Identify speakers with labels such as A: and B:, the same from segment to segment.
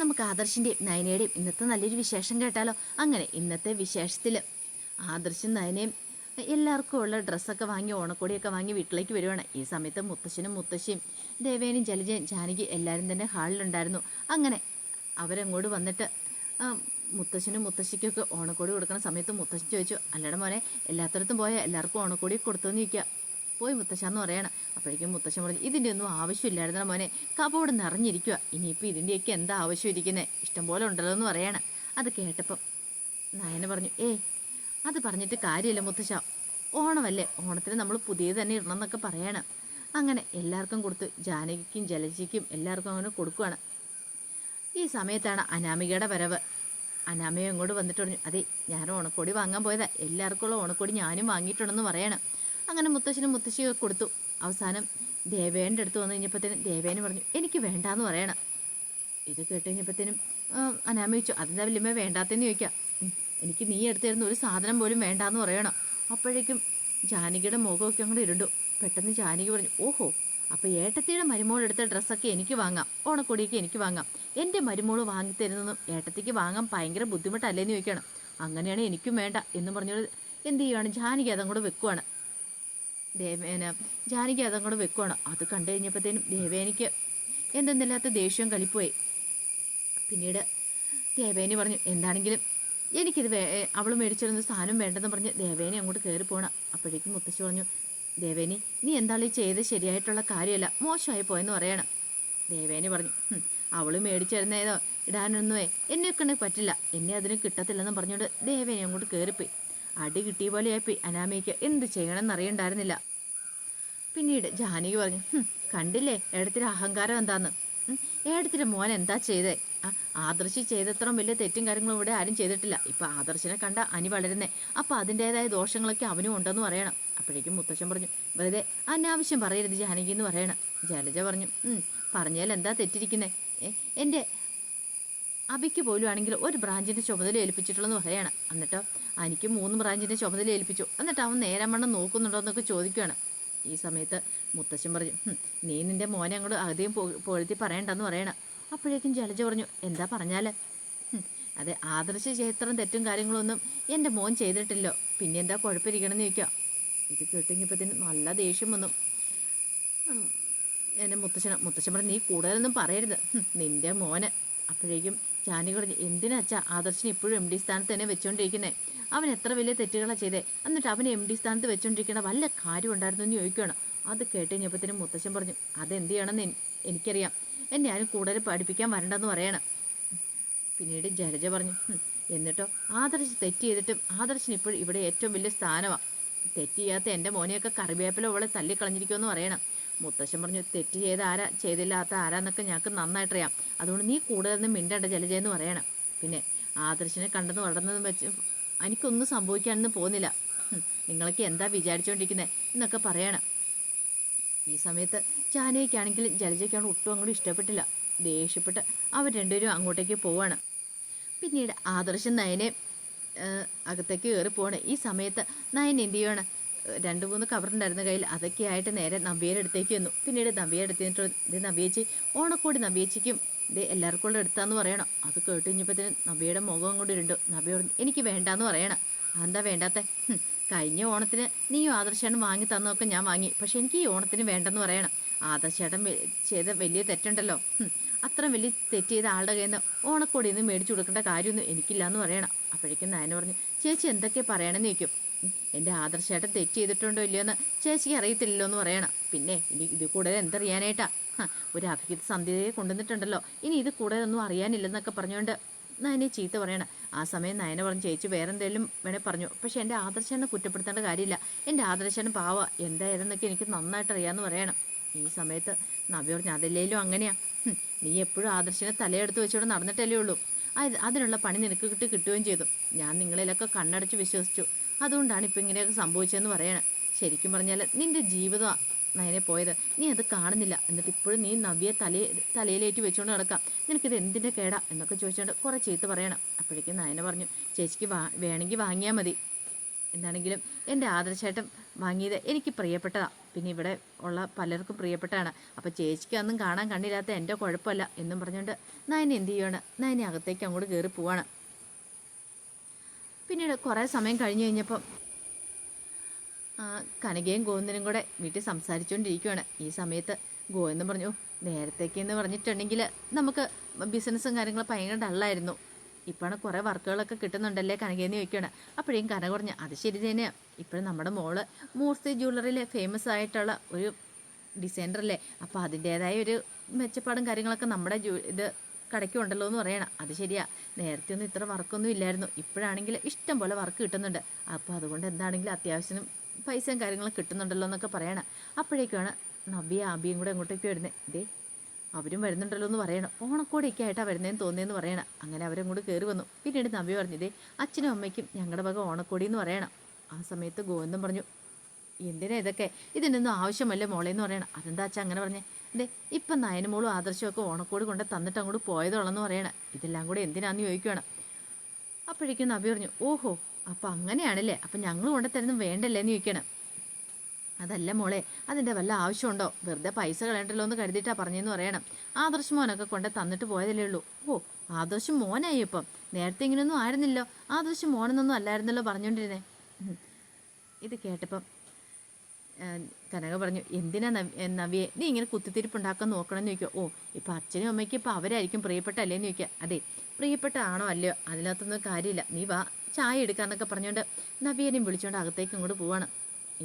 A: നമുക്ക് ആദർശിന്റെയും നയനയുടെയും ഇന്നത്തെ നല്ലൊരു വിശേഷം കേട്ടാലോ? അങ്ങനെ ഇന്നത്തെ വിശേഷത്തിൽ ആദർശും നയനയും എല്ലാവർക്കും ഉള്ള ഡ്രസ്സൊക്കെ വാങ്ങി ഓണക്കോടിയൊക്കെ വാങ്ങി വീട്ടിലേക്ക് വരുവാണ്. ഈ സമയത്ത് മുത്തശ്ശനും മുത്തശ്ശിയും ദേവേനും ജലജയും ജാനകി എല്ലാവരും തന്നെ ഹാളിലുണ്ടായിരുന്നു. അങ്ങനെ അവരങ്ങോട്ട് വന്നിട്ട് മുത്തശ്ശനും മുത്തശ്ശിക്കൊക്കെ ഓണക്കോടി കൊടുക്കുന്ന സമയത്ത് മുത്തശ്ശൻ ചോദിച്ചു അല്ലട മോനെ എല്ലാത്തടത്തും പോയാൽ എല്ലാവർക്കും ഓണക്കോടി കൊടുത്തു ചോദിക്കുക പോയി മുത്തശ്ശ എന്ന് പറയണം. അപ്പോഴേക്കും മുത്തശ്ശൻ പറഞ്ഞു ഇതിന്റെ ഒന്നും ആവശ്യമില്ലായിരുന്ന മോനെ. കബോർഡ് നിറഞ്ഞിരിക്കുക ഇനിയിപ്പോൾ ഇതിന്റെയൊക്കെ എന്താ ആവശ്യം ഇരിക്കുന്നത് ഇഷ്ടംപോലെ ഉണ്ടല്ലോ എന്ന് പറയണം. അത് കേട്ടപ്പം നായന പറഞ്ഞു ഏ അത് പറഞ്ഞിട്ട് കാര്യമില്ല മുത്തശ്ശ. ഓണമല്ലേ? ഓണത്തിന് നമ്മൾ പുതിയത് തന്നെ ഇടണം എന്നൊക്കെ പറയണം. അങ്ങനെ എല്ലാവർക്കും കൊടുത്ത് ജാനകിക്കും ജലജിക്കും എല്ലാവർക്കും അങ്ങനെ കൊടുക്കുകയാണ് ഈ സമയത്താണ് അനാമികയുടെ വരവ്. അനാമിക ഇങ്ങോട്ട് വന്നിട്ട് പറഞ്ഞു അതെ ഞാൻ ഓണക്കോടി വാങ്ങാൻ പോയതാ. എല്ലാവർക്കും ഉള്ള ഓണക്കോടി ഞാനും വാങ്ങിയിട്ടുണ്ടെന്ന് പറയണം. അങ്ങനെ മുത്തശ്ശനും മുത്തശ്ശിയൊക്കെ കൊടുത്തു. അവസാനം ദേവേന്റെ അടുത്ത് വന്നു കഴിഞ്ഞപ്പോഴത്തേനും ദേവേന് പറഞ്ഞു എനിക്ക് വേണ്ടാന്ന് പറയണം. ഇത് കേട്ട് കഴിഞ്ഞപ്പോഴത്തേനും അനാമ ചോദിച്ചു അതെന്താ വല്യമ്മ വേണ്ടാത്തെന്ന് ചോദിക്കാം. എനിക്ക് നീ എടുത്തു തരുന്ന ഒരു സാധനം പോലും വേണ്ടാന്ന് പറയണം. അപ്പോഴേക്കും ജാനകിയുടെ മുഖമൊക്കെ അങ്ങോട്ട് ഇരുണ്ടു. പെട്ടെന്ന് ജാനകി പറഞ്ഞു ഓഹോ അപ്പോൾ ഏട്ടത്തിയുടെ മരുമോൾ എടുത്ത ഡ്രസ്സൊക്കെ എനിക്ക് വാങ്ങാം ഓണക്കൊടിയൊക്കെ എനിക്ക് വാങ്ങാം. എന്റെ മരുമോൾ വാങ്ങിത്തരുന്നതും ഏട്ടത്തിക്ക് വാങ്ങാൻ ഭയങ്കര ബുദ്ധിമുട്ടല്ലേന്ന് ചോദിക്കണം. അങ്ങനെയാണ് എനിക്കും വേണ്ട എന്ന് പറഞ്ഞത് എന്ത് ചെയ്യുവാണ്? ജാനകി അതങ്ങോട്ട് വെക്കുവാണ്. ദേവേന ജാനകി അതങ്ങോട്ട് വെക്കുവാണ്. അത് കണ്ടു കഴിഞ്ഞപ്പോഴത്തേനും ദേവേനിക്ക് എന്തെന്നില്ലാത്ത ദേഷ്യം കളിപ്പോയി പിന്നീട് ദേവേനി പറഞ്ഞു എന്താണെങ്കിലും എനിക്കിത് വേ അവൾ മേടിച്ചിരുന്ന സാധനം വേണ്ടെന്ന് പറഞ്ഞ് ദേവേനി അങ്ങോട്ട് കയറി പോകണം അപ്പോഴേക്കും മുത്തശ്ശി പറഞ്ഞു ദേവേനി നീ എന്താണ് ഈ ചെയ്ത് ശരിയായിട്ടുള്ള കാര്യമല്ല മോശമായി പോയെന്ന് പറയണം. ദേവേനി പറഞ്ഞു അവൾ മേടിച്ചിരുന്നേതോ ഇടാനൊന്നുമേ എന്നെ കണ്ടെ പറ്റില്ല. എന്നെ അതിന് കിട്ടത്തില്ലെന്ന് പറഞ്ഞുകൊണ്ട് ദേവേനി അങ്ങോട്ട് കയറിപ്പോയി. അടി കിട്ടിയ പോലെയായി അനാമയ്ക്ക് എന്ത് ചെയ്യണമെന്ന് അറിയണ്ടായിരുന്നില്ല. പിന്നീട് ജാനകി പറഞ്ഞു കണ്ടില്ലേ? ഏടത്തിന്റെ അഹങ്കാരം എന്താന്ന്? ഏടത്തിന്റെ മോൻ എന്താ ചെയ്തേ? ആദർശി ചെയ്തത്ര വലിയ തെറ്റും കാര്യങ്ങളും ഇവിടെ ആരും ചെയ്തിട്ടില്ല. ഇപ്പൊ ആദർശിനെ കണ്ട അനി വളരുന്നേ. അപ്പൊ അതിന്റെതായ ദോഷങ്ങളൊക്കെ അവനും ഉണ്ടെന്ന് പറയണം. അപ്പോഴേക്കും മുത്തശ്ശൻ പറഞ്ഞു വെറുതെ അനാവശ്യം പറയരുത് ജാനകി എന്ന് പറയണം. ജലജ പറഞ്ഞു "ഉം, പറഞ്ഞാൽ എന്താ തെറ്റിരിക്കുന്നേ? എന്റെ അബിക്ക് പോലും ആണെങ്കിൽ ഒരു ബ്രാഞ്ചിന്റെ ചുമതല ഏൽപ്പിച്ചിട്ടുള്ളെന്ന് പറയാണ്. എന്നിട്ടോ എനിക്ക് മൂന്ന് ബ്രാഞ്ചിന്റെ ചുമതല ഏൽപ്പിച്ചു. എന്നിട്ട് അവൻ നേരം വണ്ണം നോക്കുന്നുണ്ടോ എന്നൊക്കെ ചോദിക്കുകയാണ് ഈ സമയത്ത് മുത്തശ്ശൻ പറഞ്ഞു "ഹും, നീ നിന്റെ മോനെ അങ്ങോട്ട് അധികം പൊഴുത്തി പറയണ്ടെന്ന് പറയണം. അപ്പോഴേക്കും ജലജ പറഞ്ഞു എന്താ പറഞ്ഞാൽ "ഹും, അതെ ആദർശ ചരിത്രം തെറ്റും കാര്യങ്ങളൊന്നും എന്റെ മോൻ ചെയ്തിട്ടില്ലോ. പിന്നെ എന്താ കുഴപ്പമിരിക്കണമെന്ന് ചോദിക്കാം. ഇത് കേട്ടുകഴിഞ്ഞപ്പോഴത്തേന് നല്ല ദേഷ്യം വന്നു. എന്റെ മുത്തശ്ശന മുത്തശ്ശൻ പറഞ്ഞു നീ കൂടുതലൊന്നും പറയരുത്. നിന്റെ മോന്. അപ്പോഴേക്കും ജാനി എന്തിനാ അച്ഛാ? ആദർശിനെ ഇപ്പോഴും എം ഡി സ്ഥാനത്ത് തന്നെ വെച്ചുകൊണ്ടിരിക്കുന്നത് അവൻ എത്ര വലിയ തെറ്റുകളാണ് ചെയ്തേ. എന്നിട്ട് അവനെ എം ഡി സ്ഥാനത്ത് വെച്ചുകൊണ്ടിരിക്കണ വല്ല കാര്യം ഉണ്ടായിരുന്നു എന്ന് ചോദിക്കുകയാണ് അത് കേട്ട് കഴിഞ്ഞപ്പോഴത്തേനും മുത്തശ്ശൻ പറഞ്ഞു അതെന്ത് ചെയ്യണമെന്ന് എനിക്കറിയാം. എന്നെ ആരും കൂടുതൽ പഠിപ്പിക്കാൻ വരണ്ടെന്ന് പറയണം. പിന്നീട് ജലജ പറഞ്ഞു "ഹും, എന്നിട്ടോ? ആദർശ് തെറ്റ് ചെയ്തിട്ടും ആദർശിന് ഇപ്പോഴും ഇവിടെ ഏറ്റവും വലിയ സ്ഥാനമാണ് തെറ്റ് ചെയ്യാത്ത എന്റെ മോനെയൊക്കെ കറിവേപ്പില അവളെ തല്ലിക്കളഞ്ഞിരിക്കുമെന്ന് പറയണം. മുത്തശ്ശൻ പറഞ്ഞു തെറ്റ് ചെയ്ത ആരാ? ചെയ്തില്ലാത്ത ആരാന്നൊക്കെ ഞങ്ങൾക്ക് നന്നായിട്ടറിയാം. അതുകൊണ്ട് നീ കൂടുതലൊന്നും മിണ്ടണ്ട ജലജയെന്ന് പറയണം. പിന്നെ ആദർശിനെ കണ്ടെന്ന് വളർന്നതും വെച്ച് എനിക്കൊന്നും സംഭവിക്കാനൊന്നും പോകുന്നില്ല. നിങ്ങൾക്ക് എന്താ വിചാരിച്ചുകൊണ്ടിരിക്കുന്നത് എന്നൊക്കെ പറയണം. ഈ സമയത്ത് ജാനകിക്കാണെങ്കിലും ജലജയ്ക്കാണ് ഒട്ടും അങ്ങോട്ട് ഇഷ്ടപ്പെട്ടില്ല. ദേഷ്യപ്പെട്ട് അവർ രണ്ടുപേരും അങ്ങോട്ടേക്ക് പോവാണ്. പിന്നീട് ആദർശം നയനെ അകത്തേക്ക് കയറി പോവാണ് ഈ സമയത്ത് നയൻ എന്ത് ഏഹ്, രണ്ട് മൂന്ന് കവറുണ്ടായിരുന്ന കയ്യിൽ. അതൊക്കെ ആയിട്ട് നേരെ നവ്യയുടെ അടുത്തേക്ക് വന്നു പിന്നീട് നവ്യ എടുത്തിട്ട് ഇത് നവ്യേച്ചി ഓണക്കോടി നവ്യേച്ചിക്കും. ഇത് എല്ലാവർക്കും ഉള്ള എടുത്താന്ന് പറയണം. അത് കേട്ട് കഴിഞ്ഞപ്പോഴത്തേന് നവ്യയുടെ മുഖം അങ്ങോട്ട് ഇരുണ്ടു. നവ്യ എനിക്ക് വേണ്ടാന്ന് പറയണം. അതെന്താ വേണ്ടാത്ത? കഴിഞ്ഞ ഓണത്തിന് നീ ആദർശേട്ടൻ വാങ്ങി തന്നതൊക്കെ ഞാൻ വാങ്ങി. പക്ഷെ എനിക്ക് ഈ ഓണത്തിന് വേണ്ടെന്ന് പറയണം. ആദർശേട്ടൻ ചെയ്ത വലിയ തെറ്റുണ്ടല്ലോ. അത്ര വലിയ തെറ്റ് ചെയ്ത ആളുടെ കയ്യിൽ നിന്ന് ഓണക്കോടിയിൽ നിന്ന് മേടിച്ചു കൊടുക്കേണ്ട കാര്യമൊന്നും എനിക്കില്ല എന്ന് പറയണം. അപ്പോഴേക്കും നായന പറഞ്ഞു ചേച്ചി എന്തൊക്കെ പറയണമെന്ന് ചോദിക്കും. എന്റെ ആദർശേട്ടൻ തെറ്റ് ചെയ്തിട്ടുണ്ടോ ഇല്ലയോന്ന് ചേച്ചിക്ക് അറിയത്തില്ലല്ലോ എന്ന് പറയണം. പിന്നെ ഇനി ഇത് കൂടുതൽ എന്തറിയാനായിട്ടാ? ഒരു അഭിഹിത സന്ധ്യതയെ കൊണ്ടുവന്നിട്ടുണ്ടല്ലോ. ഇനി ഇത് കൂടുതലൊന്നും അറിയാനില്ലെന്നൊക്കെ പറഞ്ഞുകൊണ്ട് നയനെ ചീത്ത പറയണം. ആ സമയം നയന പറഞ്ഞു ചേച്ചി വേറെ എന്തെങ്കിലും വേണേൽ പറഞ്ഞു. പക്ഷെ എന്റെ ആദർശനെ കുറ്റപ്പെടുത്തേണ്ട കാര്യമില്ല. എന്റെ ആദർശന് പാവ. എന്തായിരുന്നൊക്കെ എനിക്ക് നന്നായിട്ട് അറിയാമെന്ന് പറയണം. ഈ സമയത്ത് നവ്യ പറഞ്ഞു അതില്ലേലും അങ്ങനെയാ. നീ എപ്പോഴും ആദർശനെ തലയെടുത്ത് വെച്ചോടെ നടന്നിട്ടല്ലേ ഉള്ളൂ. അതിനുള്ള പണി നിനക്ക് കിട്ടി കിട്ടുകയും ചെയ്തു. ഞാൻ നിങ്ങളിലൊക്കെ കണ്ണടച്ച് വിശ്വസിച്ചു. അതുകൊണ്ടാണ് ഇപ്പം ഇങ്ങനെയൊക്കെ സംഭവിച്ചതെന്ന് പറയണം. ശരിക്കും പറഞ്ഞാൽ നിന്റെ ജീവിതം നയനെ പോയത്. നീ അത് കാണുന്നില്ല. എന്നിട്ട് ഇപ്പോഴും നീ നവ്യെ തലയെ തലയിലേറ്റി വെച്ചുകൊണ്ട് നടക്കാം. നിനക്കിത് എന്തിന്റെ കേടാ? എന്നൊക്കെ ചോദിച്ചുകൊണ്ട് കുറേ ചീത്ത പറയണം. അപ്പോഴേക്കും നയന പറഞ്ഞു ചേച്ചിക്ക് വാ വേണമെങ്കിൽ വാങ്ങിയാൽ മതി. എന്താണെങ്കിലും എന്റെ ആദർശേട്ടൻ വാങ്ങിയത് എനിക്ക് പ്രിയപ്പെട്ടതാണ് പിന്നെ ഇവിടെ ഉള്ള പലർക്കും പ്രിയപ്പെട്ടതാണ് അപ്പോൾ ചേച്ചിക്ക് അന്നും കാണാൻ കണ്ടില്ലാത്ത എന്റെ കുഴപ്പമല്ല എന്നും പറഞ്ഞുകൊണ്ട് നയനെ എന്ത് ചെയ്യുകയാണ് നയനെ അകത്തേക്ക് അങ്ങോട്ട് കയറി പോവാണ്. പിന്നീട് കുറേ സമയം കഴിഞ്ഞ് കഴിഞ്ഞപ്പം കനകയും ഗോവിന്ദനും കൂടെ വീട്ടിൽ സംസാരിച്ചുകൊണ്ടിരിക്കുകയാണ് ഈ സമയത്ത് ഗോവിന്ദൻ പറഞ്ഞു നേരത്തേക്ക് എന്ന് പറഞ്ഞിട്ടുണ്ടെങ്കിൽ നമുക്ക് ബിസിനസ്സും കാര്യങ്ങളും ഭയങ്കര ഡള്ളായിരുന്നു. ഇപ്പോഴാണ് കുറേ വർക്കുകളൊക്കെ കിട്ടുന്നുണ്ടല്ലേ കനകയെന്ന് ചോദിക്കുകയാണ് അപ്പോഴേക്കും കന പറഞ്ഞു അത് ശരി തന്നെയാണ് ഇപ്പോഴും നമ്മുടെ മോൾ മൂർത്തി ജ്വല്ലറിയിലെ ഫേമസ് ആയിട്ടുള്ള ഒരു ഡിസൈനറല്ലേ അപ്പോൾ അതിന്റേതായ ഒരു മെച്ചപ്പാടും കാര്യങ്ങളൊക്കെ നമ്മുടെ ഇത് കടയ്ക്കും ഉണ്ടല്ലോ എന്ന് പറയണം. അത് ശരിയാ. നേരത്തെ ഒന്നും ഇത്ര വർക്കൊന്നും ഇല്ലായിരുന്നു. ഇപ്പോഴാണെങ്കിൽ ഇഷ്ടം പോലെ വർക്ക് കിട്ടുന്നുണ്ട്. അപ്പോൾ അതുകൊണ്ട് എന്താണെങ്കിലും അത്യാവശ്യം പൈസയും കാര്യങ്ങളും കിട്ടുന്നുണ്ടല്ലോ എന്നൊക്കെ പറയണം. അപ്പോഴേക്കാണ് നബിയ ആബിയും കൂടെ അങ്ങോട്ടേക്ക് വരുന്നത് ഇതേ അവരും വരുന്നുണ്ടല്ലോ എന്ന് പറയണം. ഓണക്കോടിയൊക്കെ ആയിട്ടാണ് വരുന്നതെന്ന് തോന്നിയെന്ന് പറയണം. അങ്ങനെ അവരങ്ങോട്ട് കയറി വന്നു. പിന്നീട് നബി പറഞ്ഞു ഇതേ അച്ഛനും അമ്മയ്ക്കും ഞങ്ങളുടെ വക ഓണക്കോടി എന്ന് പറയണം. ആ സമയത്ത് ഗോവിന്ദം പറഞ്ഞു എന്തിനാ ഇതൊക്കെ? ഇതിനൊന്നും ആവശ്യമല്ല മോളെ എന്ന് പറയണം. അതെന്താ അച്ഛാ അങ്ങനെ പറഞ്ഞേ? ദേ ഇപ്പം നയനമോളും ആദർശമൊക്കെ ഓണക്കോട് കൊണ്ട് തന്നിട്ട് അങ്ങോട്ട് പോയതുള്ളെന്ന് പറയണം. ഇതെല്ലാം കൂടെ എന്തിനാന്ന് ചോദിക്കുകയാണ് അപ്പോഴേക്കും നബി പറഞ്ഞു ഓഹോ അപ്പം അങ്ങനെയാണല്ലേ? അപ്പം ഞങ്ങൾ കൊണ്ട് തരുന്നത് വേണ്ടല്ലേ എന്ന് ചോദിക്കണം. അതല്ല മോളെ അതിന്റെ വല്ല ആവശ്യമുണ്ടോ? വെറുതെ പൈസ കളയണ്ടല്ലോ എന്ന് കരുതിയിട്ടാ പറഞ്ഞെന്ന് പറയണം. ആദർശ് മോനൊക്കെ കൊണ്ട് തന്നിട്ട് പോയതല്ലേ ഉള്ളൂ. ഓ ആദർശ് മോനായി ഇപ്പം. നേരത്തെ ഇങ്ങനെയൊന്നും ആയിരുന്നില്ലോ. ആദർശ് മോനെന്നൊന്നും അല്ലായിരുന്നല്ലോ പറഞ്ഞുകൊണ്ടിരുന്നേ ഇത് കേട്ടപ്പം കനക പറഞ്ഞു എന്തിനാ നവിയെ നീ ഇങ്ങനെ കുത്തിത്തിരിപ്പുണ്ടാക്കാൻ നോക്കണമെന്ന് ചോദിക്കുക ഓ ഇപ്പം അച്ഛനും അമ്മയ്ക്കും ഇപ്പം അവരായിരിക്കും പ്രിയപ്പെട്ട അല്ലേന്ന് ചോദിക്കുക അതെ പ്രിയപ്പെട്ട ആണോ അല്ലയോ? അതിനകത്തൊന്നും കാര്യമില്ല. നീ വാ ചായ എടുക്കാന്നൊക്കെ പറഞ്ഞുകൊണ്ട് നവ്യേനെയും വിളിച്ചുകൊണ്ട് അകത്തേക്ക് ഇങ്ങോട്ട് പോവാണ്.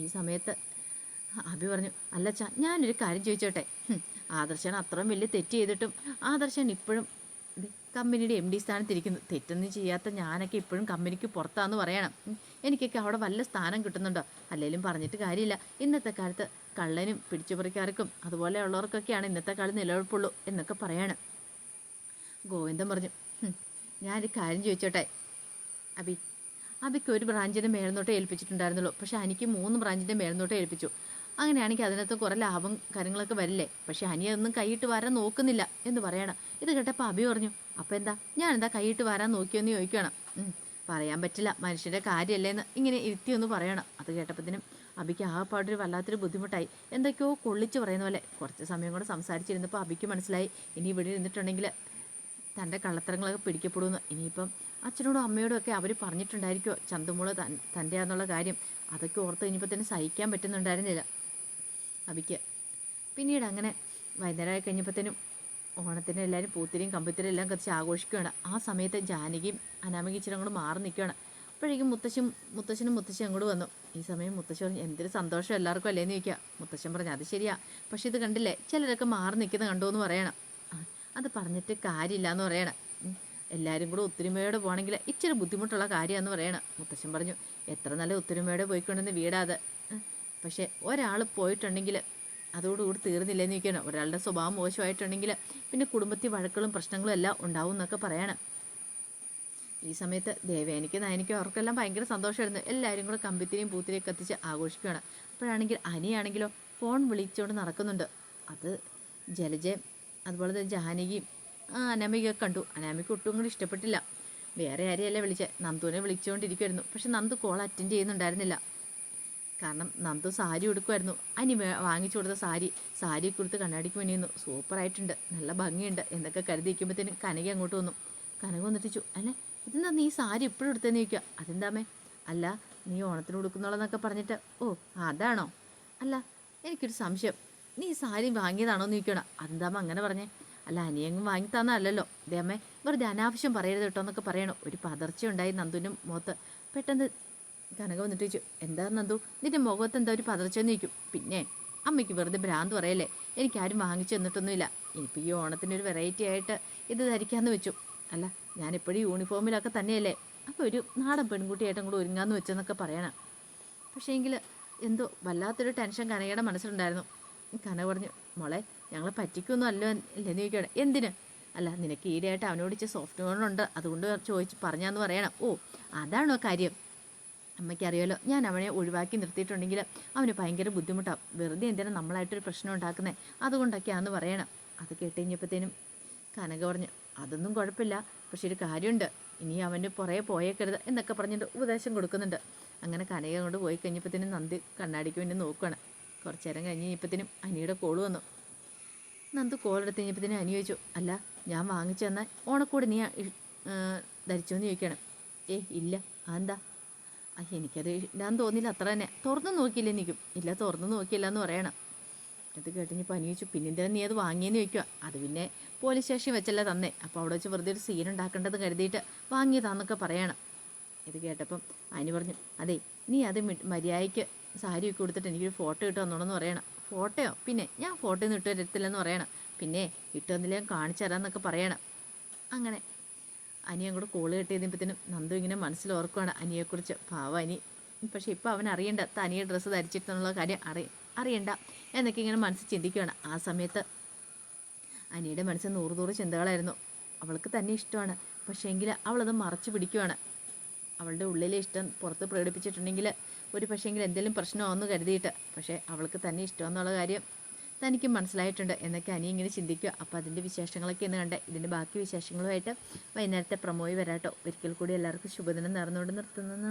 A: ഈ സമയത്ത് അഭി പറഞ്ഞു അല്ല ഞാനൊരു കാര്യം ചോദിച്ചോട്ടെ. ആദർശൻ അത്രയും വലിയ തെറ്റ് ചെയ്തിട്ടും ആദർശൻ ഇപ്പോഴും കമ്പനിയുടെ എം ഡി സ്ഥാനത്തിരിക്കുന്നു. തെറ്റൊന്നും ചെയ്യാത്ത ഞാനൊക്കെ ഇപ്പോഴും കമ്പനിക്ക് പുറത്താന്ന് പറയണം. എനിക്കൊക്കെ അവിടെ വല്ല സ്ഥാനം കിട്ടുന്നുണ്ടോ? അല്ലെങ്കിലും പറഞ്ഞിട്ട് കാര്യമില്ല. ഇന്നത്തെ കാലത്ത് കള്ളനും പിടിച്ചുപറിക്കാർക്കും അതുപോലെയുള്ളവർക്കൊക്കെയാണ് ഇന്നത്തെ കാലം നിലനിൽപ്പുള്ളൂ എന്നൊക്കെ പറയാണ്. ഗോവിന്ദൻ പറഞ്ഞു ഞാനൊരു കാര്യം ചോദിച്ചോട്ടെ? അബി അബിക്ക് ഒരു ബ്രാഞ്ചിന്റെ മേൽനോട്ടം ഏൽപ്പിച്ചിട്ടുണ്ടായിരുന്നുള്ളൂ. പക്ഷേ അനിക്ക് മൂന്ന് ബ്രാഞ്ചിന്റെ മേൽനോട്ടം ഏൽപ്പിച്ചു. അങ്ങനെയാണെങ്കിൽ അതിനകത്ത് കുറേ ലാഭം കാര്യങ്ങളൊക്കെ വരില്ലേ? പക്ഷേ അനി അതൊന്നും കൈയിട്ട് വരാൻ നോക്കുന്നില്ല എന്ന് പറയണം. ഇത് കേട്ടപ്പോൾ അബി പറഞ്ഞു അപ്പം എന്താ ഞാൻ എന്താ കൈയിട്ട് വരാൻ നോക്കിയോന്ന് ചോദിക്കണം. പറയാൻ പറ്റില്ല. മനുഷ്യന്റെ കാര്യമല്ലേന്ന് ഇങ്ങനെ ഇരുത്തിയൊന്ന് പറയണം. അത് കേട്ടപ്പോഴത്തേനും അബിക്ക് ആ പാടൊരു വല്ലാത്തൊരു ബുദ്ധിമുട്ടായി. എന്തൊക്കെയോ കൊള്ളിച്ച് പറയുന്ന പോലെ കുറച്ച് സമയം കൂടെ സംസാരിച്ചിരുന്നപ്പോൾ അബിക്ക് മനസ്സിലായി. ഇനി ഇവിടെ ഇരുന്നിട്ടുണ്ടെങ്കിൽ തന്റെ കള്ളത്തരങ്ങളൊക്കെ പിടിക്കപ്പെടുമെന്ന് ഇനിയിപ്പം അച്ഛനോടും അമ്മയോടും ഒക്കെ അവർ പറഞ്ഞിട്ടുണ്ടായിരിക്കുമോ ചന്തുമോൾ തൻ തന്റെ ആണെന്നുള്ള കാര്യം. അതൊക്കെ ഓർത്ത് കഴിഞ്ഞപ്പോൾ തന്നെ സഹിക്കാൻ പറ്റുന്നുണ്ടായിരുന്നില്ല അബിക്ക്. പിന്നീട് അങ്ങനെ വൈകുന്നേരമായി കഴിഞ്ഞപ്പോഴത്തേനും ഓണത്തിന് എല്ലാവരും പൂത്തിരിയും കമ്പിത്തിരിയും എല്ലാം കത്തിച്ച് ആഘോഷിക്കുകയാണ്. ആ സമയത്ത് ജാനകിയും അനാമിക ഇച്ചിരി അങ്ങോട്ട് മാറി നിൽക്കുകയാണ്. അപ്പോഴേക്കും മുത്തശ്ശും മുത്തശ്ശനും മുത്തശ്ശി അങ്ങോട്ട് വന്നു. ഈ സമയം മുത്തശ്ശി പറഞ്ഞു എന്തൊരു സന്തോഷം എല്ലാവർക്കും അല്ലേന്ന് ചോദിക്കുക. മുത്തശ്ശൻ പറഞ്ഞു അത് ശരിയാ. പക്ഷെ ഇത് കണ്ടില്ലേ? ചിലരൊക്കെ മാറി നിൽക്കുന്നത് കണ്ടു എന്ന് പറയണം. അത് പറഞ്ഞിട്ട് കാര്യമില്ല എന്ന് പറയണം. എല്ലാവരും കൂടെ ഒത്തൊരുമയോടെ പോകണമെങ്കിൽ ഇച്ചിരി ബുദ്ധിമുട്ടുള്ള കാര്യമാണെന്ന് പറയണം. മുത്തശ്ശൻ പറഞ്ഞു എത്ര നല്ല ഒത്തൊരുമയോടെ പോയിക്കൊണ്ടെന്ന് വീടാത് പക്ഷേ ഒരാൾ പോയിട്ടുണ്ടെങ്കിൽ അതോടുകൂടി തീർന്നില്ലെന്ന് ചോദിക്കണം ഒരാളുടെ സ്വഭാവം മോശമായിട്ടുണ്ടെങ്കിൽ പിന്നെ കുടുംബത്തിൽ വഴക്കുകളും പ്രശ്നങ്ങളും എല്ലാം ഉണ്ടാവും എന്നൊക്കെ പറയണം. ഈ സമയത്ത് ദേവേനിക്ക് നയനിക്കും അവർക്കെല്ലാം ഭയങ്കര സന്തോഷമായിരുന്നു. എല്ലാവരും കൂടെ കമ്പിത്തിരിയും പൂത്തിരിയും കത്തിച്ച് ആഘോഷിക്കുകയാണ്. അപ്പോഴാണെങ്കിൽ അനിയാണെങ്കിലോ ഫോൺ വിളിച്ചുകൊണ്ട് നടക്കുന്നുണ്ട്. അത് ജലജയം അതുപോലെ തന്നെ ജാനകിയും അനാമികയൊക്കെ കണ്ടു. അനാമിക്ക് ഒട്ടും കൂടി ഇഷ്ടപ്പെട്ടില്ല. വേറെ ആരെയല്ല വിളിച്ചത് നന്ദുവിനെ വിളിച്ചുകൊണ്ടിരിക്കുമായിരുന്നു പക്ഷെ നന്ദു കോൾ അറ്റൻഡ് ചെയ്യുന്നുണ്ടായിരുന്നില്ല. കാരണം നന്ദു സാരി ഉടുക്കുമായിരുന്നു. അനി വാങ്ങിച്ചു കൊടുത്ത സാരി സാരി കൊടുത്ത് കണ്ണാടിക്ക് വേണ്ടിയിരുന്നു സൂപ്പറായിട്ടുണ്ട് നല്ല ഭംഗിയുണ്ട് എന്നൊക്കെ കരുതി ഇരിക്കുമ്പോഴത്തേനും കനക അങ്ങോട്ട് വന്നു. കനക വന്നിട്ട് ചോ അല്ലേ ഇതെന്താ നീ സാരി ഇപ്പോഴും എടുത്തെന്ന് ചോദിക്കുക അതെന്താമേ അല്ല നീ ഓണത്തിന് ഉടുക്കുന്നുള്ളതെന്നൊക്കെ പറഞ്ഞിട്ട്. ഓ അതാണോ? അല്ല എനിക്കൊരു സംശയം. നീ സാരി വാങ്ങിയതാണോ എന്ന് ചോദിക്കണം അതെന്താമ അങ്ങനെ പറഞ്ഞേ? അല്ല അനിയങ്ങും വാങ്ങി തന്നല്ലോ ഇതേ അമ്മേ വെറുതെ അനാവശ്യം പറയരുത് കേട്ടോ എന്നൊക്കെ പറയണോ. ഒരു പതർച്ച ഉണ്ടായി നന്ദുനും മുഖത്ത്. പെട്ടെന്ന് കനക വന്നിട്ട് ചോദിച്ചു എന്താ നന്ദു? നിന്റെ മുഖത്ത് എന്താ ഒരു പതർച്ചെന്ന് ചോദിക്കും. പിന്നെ അമ്മയ്ക്ക് വെറുതെ ഭ്രാന്ത് പറയല്ലേ? എനിക്കാരും വാങ്ങിച്ചു തന്നിട്ടൊന്നുമില്ല. ഇനിയിപ്പോൾ ഈ ഓണത്തിന്റെ ഒരു വെറൈറ്റി ആയിട്ട് ഇത് ധരിക്കാമെന്ന് വെച്ചു. അല്ല ഞാനെപ്പോഴും യൂണിഫോമിലൊക്കെ തന്നെയല്ലേ? അപ്പോൾ ഒരു നാടൻ പെൺകുട്ടിയായിട്ടും കൂടെ ഒരുങ്ങാമെന്ന് വെച്ചെന്നൊക്കെ പറയണം. പക്ഷേ എങ്കിൽ എന്തോ വല്ലാത്തൊരു ടെൻഷൻ കനകയുടെ മനസ്സിലുണ്ടായിരുന്നു. കനക പറഞ്ഞു മോളെ ഞങ്ങളെ പറ്റിക്കൊന്നും അല്ലോ ഇല്ലെന്ന് ചോദിക്കണം എന്തിന്? അല്ല നിനക്ക് ഈടെയായിട്ട് അവനോട് ഇച്ചിരി അതുകൊണ്ട് ചോദിച്ച് പറഞ്ഞാന്ന് പറയണം. ഓ അതാണോ കാര്യം? അമ്മയ്ക്ക് അറിയാലോ ഞാൻ അവനെ ഒഴിവാക്കി നിർത്തിയിട്ടുണ്ടെങ്കിൽ അവന് ഭയങ്കര ബുദ്ധിമുട്ടാവും വെറുതെ എന്തിനാണ് നമ്മളായിട്ടൊരു പ്രശ്നം ഉണ്ടാക്കുന്നത് അതുകൊണ്ടൊക്കെയാന്ന് പറയണം. അത് കേട്ടുകഴിഞ്ഞപ്പോഴത്തേനും കനക പറഞ്ഞു അതൊന്നും കുഴപ്പമില്ല. പക്ഷെ ഒരു കാര്യമുണ്ട്. ഇനി അവന്റെ പുറകെ പോയേക്കരുത് എന്നൊക്കെ പറഞ്ഞിട്ട് ഉപദേശം കൊടുക്കുന്നുണ്ട്. അങ്ങനെ കനക കൊണ്ട് പോയി കഴിഞ്ഞപ്പോഴത്തേനും നന്ദി കണ്ണാടിക്ക് വേണ്ടി നോക്കുകയാണ് കുറച്ചു നേരം കഴിഞ്ഞ് കഴിഞ്ഞപ്പോഴത്തേനും അനിയുടെ കോൾ വന്നു. നന്ദു കോളെടുത്ത് കഴിഞ്ഞപ്പോഴത്തേനും അനി ചോദിച്ചു അല്ല ഞാൻ വാങ്ങിച്ചു തന്നാൽ ഓണക്കൂടെ നീ ധരിച്ചോ എന്ന് ചോദിക്കണം ഏ ഇല്ല. അതെന്താ? എനിക്കത് ഇടാൻ തോന്നിയില്ല അത്ര തന്നെ. തുറന്നു നോക്കിയില്ല എനിക്കും ഇല്ല തുറന്നു നോക്കിയില്ല എന്ന് പറയണം. അത് പനി വെച്ചു. പിന്നെ പിന്നെന്തിനാ നീ അത് വാങ്ങിയെന്ന് ചോദിക്കുക അത് പിന്നെ പോലീസ് സ്റ്റേഷൻ വെച്ചല്ലേ തന്നേ. അപ്പോൾ അവിടെ വെച്ച് വെറുതെ ഒരു സീൻ ഉണ്ടാക്കേണ്ടത് കരുതിയിട്ട് വാങ്ങിയതാന്നൊക്കെ പറയണം. ഇത് കേട്ടപ്പം അതിന് പറഞ്ഞു അതെ നീ അത് മര്യാദയ്ക്ക് സാരി ഒക്കെ കൊടുത്തിട്ട് എനിക്കൊരു ഫോട്ടോ ഇട്ട് തന്നോളെന്ന് പറയണം. ഫോട്ടോയോ? പിന്നെ ഞാൻ ഫോട്ടോ ഒന്നും ഇട്ട് തരത്തില്ലെന്ന് പറയണം. പിന്നെ ഇട്ട് തന്നില്ല കാണിച്ചു തരാമെന്നൊക്കെ പറയണം. അങ്ങനെ അനി കൂടെ കോൾ കെട്ടിയതിപ്പത്തിനും നന്ദു ഇങ്ങനെ മനസ്സിൽ ഓർക്കുവാണ് അനിയെക്കുറിച്ച്. പാവ അനി. പക്ഷെ ഇപ്പം അവൻ അറിയണ്ട. തനിയെ ഡ്രസ്സ് ധരിച്ചിട്ടെന്നുള്ള കാര്യം അറി അറിയണ്ട. എന്നൊക്കെ ഇങ്ങനെ മനസ്സിൽ ചിന്തിക്കുകയാണ് ആ സമയത്ത് അനിയുടെ മനസ്സിൽ നൂറ് നൂറ് ചിന്തകളായിരുന്നു. അവൾക്ക് തന്നെ ഇഷ്ടമാണ്. പക്ഷേ എങ്കിൽ അവളത് മറച്ചു പിടിക്കുവാണ്. അവളുടെ ഉള്ളിലെ ഇഷ്ടം പുറത്ത് പ്രകടിപ്പിച്ചിട്ടുണ്ടെങ്കിൽ ഒരു പക്ഷേങ്കിൽ എന്തെങ്കിലും പ്രശ്നമാണെന്ന് കരുതിയിട്ട്. പക്ഷേ അവൾക്ക് തന്നെ ഇഷ്ടമെന്നുള്ള കാര്യം തനിക്ക് മനസ്സിലായിട്ടുണ്ട്. എന്നൊക്കെ അനി ഇങ്ങനെ ചിന്തിക്കുക. അപ്പോൾ അതിന്റെ വിശേഷങ്ങളൊക്കെ എന്ന് കണ്ട് ഇതിന്റെ ബാക്കി വിശേഷങ്ങളുമായിട്ട് വൈകുന്നേരത്തെ പ്രമോയി വരാട്ടോ. ഒരിക്കൽ കൂടി എല്ലാവർക്കും ശുഭദിനം നേർന്നുകൊണ്ട് നിർത്തുന്നു.